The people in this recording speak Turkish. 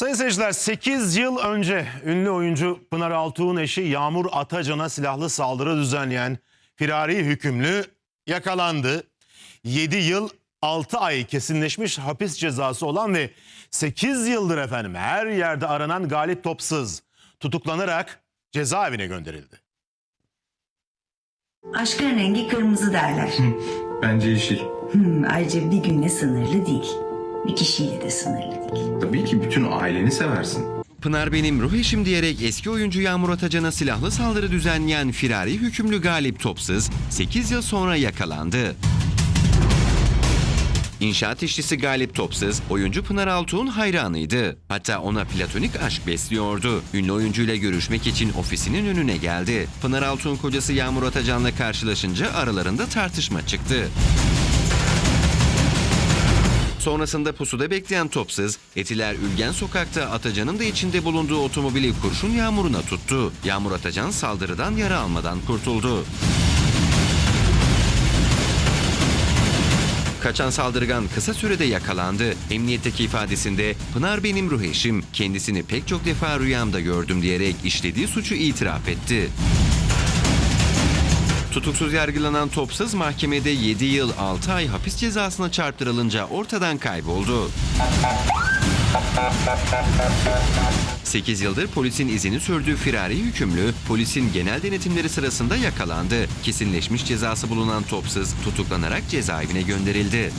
Sayın seyirciler 8 yıl önce ünlü oyuncu Pınar Altuğ'un eşi Yağmur Atacan'a silahlı saldırı düzenleyen firari hükümlü yakalandı. 7 yıl 6 ay kesinleşmiş hapis cezası olan ve 8 yıldır efendim her yerde aranan Galip Topsız tutuklanarak cezaevine gönderildi. Aşkın rengi kırmızı derler. Bence yeşil. Hmm, ayrıca bir günle sınırlı değil. Bir kişiyle de sınırlı değil. Tabii ki bütün aileni seversin. Pınar benim ruh eşim diyerek eski oyuncu Yağmur Atacan'a silahlı saldırı düzenleyen firari hükümlü Galip Topsız 8 yıl sonra yakalandı. İnşaat işçisi Galip Topsız, oyuncu Pınar Altuğ'un hayranıydı. Hatta ona platonik aşk besliyordu. Ünlü oyuncuyla görüşmek için ofisinin önüne geldi. Pınar Altuğ'un kocası Yağmur Atacan'la karşılaşınca aralarında tartışma çıktı. Sonrasında pusuda bekleyen Topsız, Etiler Ülgen Sokak'ta Atacan'ın da içinde bulunduğu otomobili kurşun yağmuruna tuttu. Yağmur Atacan saldırıdan yara almadan kurtuldu. Kaçan saldırgan kısa sürede yakalandı. Emniyetteki ifadesinde Pınar benim ruh eşim, kendisini pek çok defa rüyamda gördüm diyerek işlediği suçu itiraf etti. Tutuksuz yargılanan Topsız mahkemede 7 yıl 6 ay hapis cezasına çarptırılınca ortadan kayboldu. 8 yıldır polisin izini sürdüğü firari hükümlü, polisin genel denetimleri sırasında yakalandı. Kesinleşmiş cezası bulunan Topsız tutuklanarak cezaevine gönderildi.